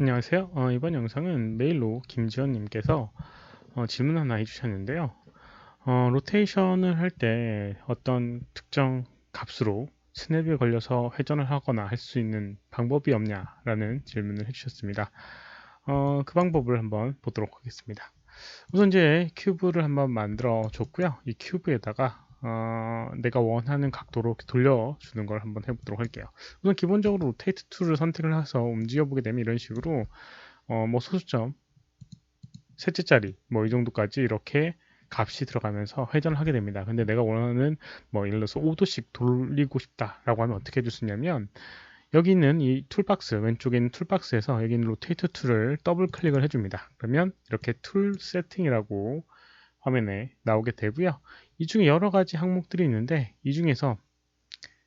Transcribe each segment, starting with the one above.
안녕하세요. 어, 이번 영상은 메일로 김지원님께서 어, 질문 하나 해주셨는데요. 어, 로테이션을 할 때 어떤 특정 값으로 스냅에 걸려서 회전을 하거나 할 수 있는 방법이 없냐라는 질문을 해주셨습니다. 어, 그 방법을 한번 보도록 하겠습니다. 우선 이제 큐브를 한번 만들어 줬고요. 이 큐브에다가 어, 내가 원하는 각도로 돌려주는 걸 한번 해보도록 할게요. 우선 기본적으로 로테이트 툴을 선택을 해서 움직여보게 되면 이런 식으로 어, 뭐 소수점 셋째 자리 뭐 이 정도까지 이렇게 값이 들어가면서 회전을 하게 됩니다. 근데 내가 원하는 뭐 예를 들어서 5도씩 돌리고 싶다라고 하면 어떻게 해줄 수 있냐면 여기 있는 이 툴박스 왼쪽에 있는 툴박스에서 여기 있는 로테이트 툴을 더블 클릭을 해줍니다. 그러면 이렇게 툴 세팅이라고 화면에 나오게 되고요. 이 중에 여러 가지 항목들이 있는데 이 중에서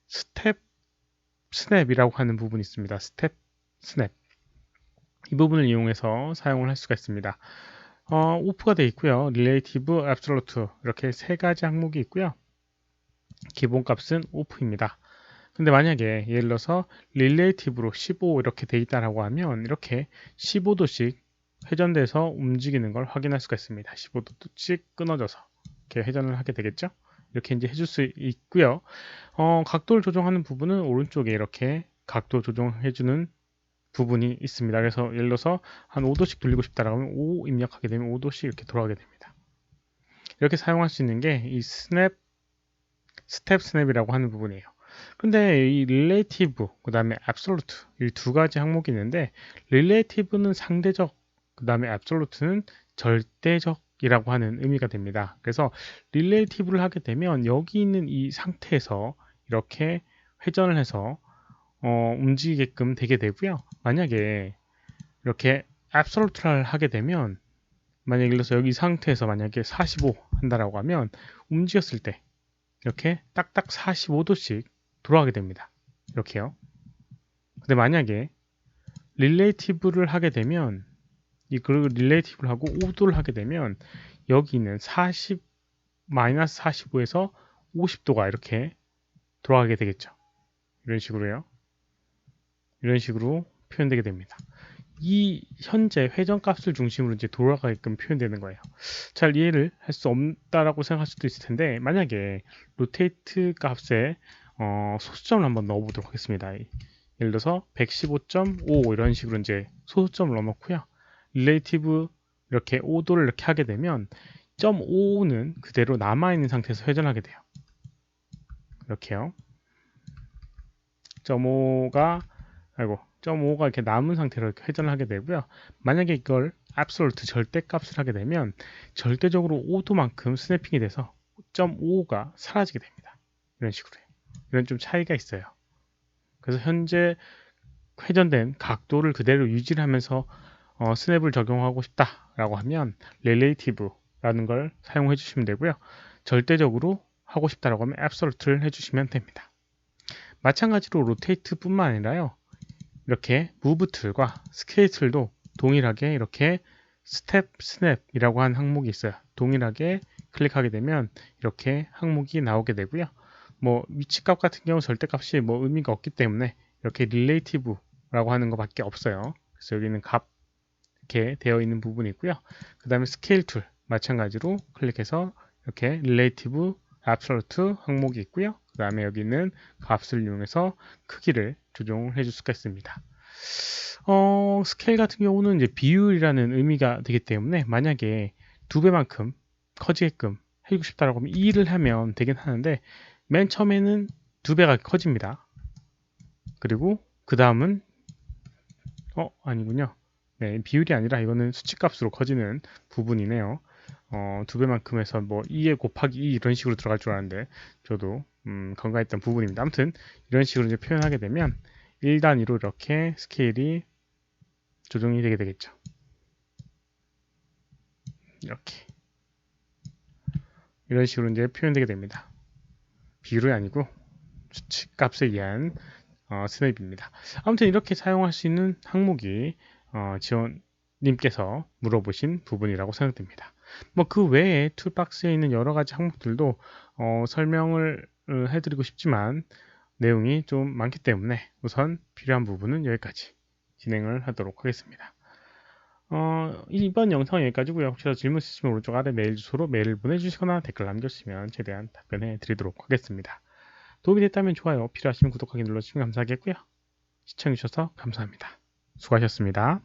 스텝 스냅이라고 하는 부분이 있습니다. 스텝 스냅 이 부분을 이용해서 사용을 할 수가 있습니다. 어, 오프가 되어 있고요. 릴레이티브, 앱솔루트 이렇게 세 가지 항목이 있고요. 기본값은 오프입니다. 근데 만약에 예를 들어서 릴레이티브로 15 이렇게 돼 있다라고 하면 이렇게 15도씩 회전돼서 움직이는 걸 확인할 수가 있습니다. 15도씩 끊어져서 이렇게 회전을 하게 되겠죠. 이렇게 이제 해줄 수 있고요. 어, 각도를 조정하는 부분은 오른쪽에 이렇게 각도 조정해주는 부분이 있습니다. 그래서 예를 들어서 한 5도씩 돌리고 싶다라고 하면 5 입력하게 되면 5도씩 이렇게 돌아가게 됩니다. 이렇게 사용할 수 있는 게 이 스냅, 스텝 스냅이라고 하는 부분이에요. 근데 이 릴레이티브, 그 다음에 absolute 이두 가지 항목이 있는데 릴레이티브는 상대적, 그 다음에 absolute는 절대적이라고 하는 의미가 됩니다. 그래서 릴레이티브를 하게 되면 여기 있는 이 상태에서 이렇게 회전을 해서 어, 움직이게끔 되게 되고요. 만약에 이렇게 absolute를 하게 되면 만약에 예를 들어서 여기 상태에서 만약에 45 한다라고 하면 움직였을 때 이렇게 딱딱 45도씩 돌아가게 됩니다. 이렇게요. 근데 만약에 릴레이티브를 하게 되면 이 그리고 릴레이티브를 하고 5도를 하게 되면 여기 있는 40 마이너스 45에서 50도가 이렇게 돌아가게 되겠죠. 이런 식으로요. 이런 식으로 표현되게 됩니다. 이 현재 회전값을 중심으로 이제 돌아가게끔 표현되는 거예요. 잘 이해를 할 수 없다라고 생각할 수도 있을 텐데 만약에 로테이트 값에 어, 소수점을 한번 넣어보도록 하겠습니다. 예를 들어서 115.5 이런 식으로 이제 소수점을 넣어놓고요. 릴레이티브 이렇게 5도를 이렇게 하게 되면 0.5는 그대로 남아있는 상태에서 회전하게 돼요. 이렇게요. 0.5가 아이고 0.5가 이렇게 남은 상태로 이렇게 회전을 하게 되고요. 만약에 이걸 absolute 절대값을 하게 되면 절대적으로 5도만큼 스냅핑이 돼서 5.5가 사라지게 됩니다. 이런 식으로 이런 좀 차이가 있어요. 그래서 현재 회전된 각도를 그대로 유지를 하면서 어, 스냅을 적용하고 싶다라고 하면 relative라는 걸 사용해 주시면 되고요. 절대적으로 하고 싶다라고 하면 absolute를 해주시면 됩니다. 마찬가지로 rotate뿐만 아니라요. 이렇게 move 툴과 scale 툴도 동일하게 이렇게 스텝 스냅이라고 하는 항목이 있어요. 동일하게 클릭하게 되면 이렇게 항목이 나오게 되고요. 뭐 위치값 같은 경우 절대값이 뭐 의미가 없기 때문에 이렇게 릴레이티브라고 하는 것밖에 없어요. 그래서 여기는 값 이렇게 되어 있는 부분이 있고요. 그 다음에 스케일 툴 마찬가지로 클릭해서 이렇게 릴레이티브 absolute 항목이 있고요. 그 다음에 여기는 값을 이용해서 크기를 조정해 줄 수가 있습니다. 어, 스케일 같은 경우는 이제 비율이라는 의미가 되기 때문에 만약에 두 배만큼 커지게끔 해주고 싶다라고 하면 2를 하면 되긴 하는데 맨 처음에는 두 배가 커집니다. 그리고 그 다음은 어 아니군요. 네 비율이 아니라 이거는 수치값으로 커지는 부분이네요. 어, 두 배만큼 해서 뭐 2에 곱하기 2 이런 식으로 들어갈 줄 알았는데 저도 음, 건강했던 부분입니다. 아무튼 이런 식으로 이제 표현하게 되면 1단위로 이렇게 스케일이 조정이 되게 되겠죠. 이렇게 이런 식으로 이제 표현되게 됩니다. 비율이 아니고 수치값에 의한 어, 스냅입니다. 아무튼 이렇게 사용할 수 있는 항목이 어, 지원님께서 물어보신 부분이라고 생각됩니다. 뭐 그 외에 툴박스에 있는 여러 가지 항목들도 어, 설명을 어, 해드리고 싶지만 내용이 좀 많기 때문에 우선 필요한 부분은 여기까지 진행을 하도록 하겠습니다. 어, 이번 영상은 여기까지고요. 혹시 더 질문 있으시면 오른쪽 아래 메일 주소로 메일을 보내주시거나 댓글 남겨주시면 최대한 답변해 드리도록 하겠습니다. 도움이 됐다면 좋아요, 필요하시면 구독하기 눌러주시면 감사하겠고요. 시청해주셔서 감사합니다. 수고하셨습니다.